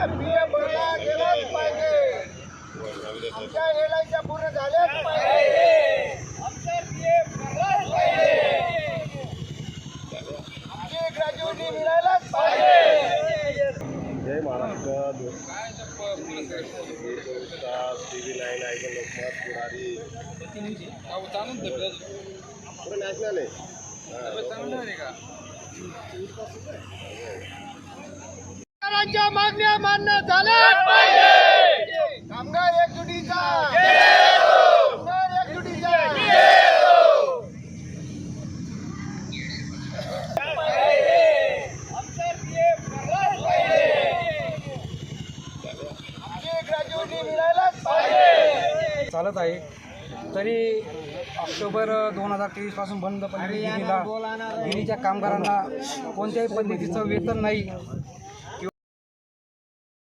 PF भरला गेलाच पाहिजे आमच्या एलआयच्या पूर्ण झाल्याच पाहिजे आमचा पीएफ भरलाच पाहिजे आमची ग्रॅज्युएटी मिळायलाच पाहिजे जय महाराष्ट्र टी व्ही नाईन ऐकून लोकमत पुढारी नॅशनल आहे शेतकऱ्यांच्या मागण्या मान्य पाहिजे. कामगार एकजुटीचा. चालत आहे. तरी ऑक्टोबर दोन हजार तेवीसपासून बंद गिरणीला गिरणीच्या कामगारांना कोणत्याही पद्धतीचं वेतन नाही.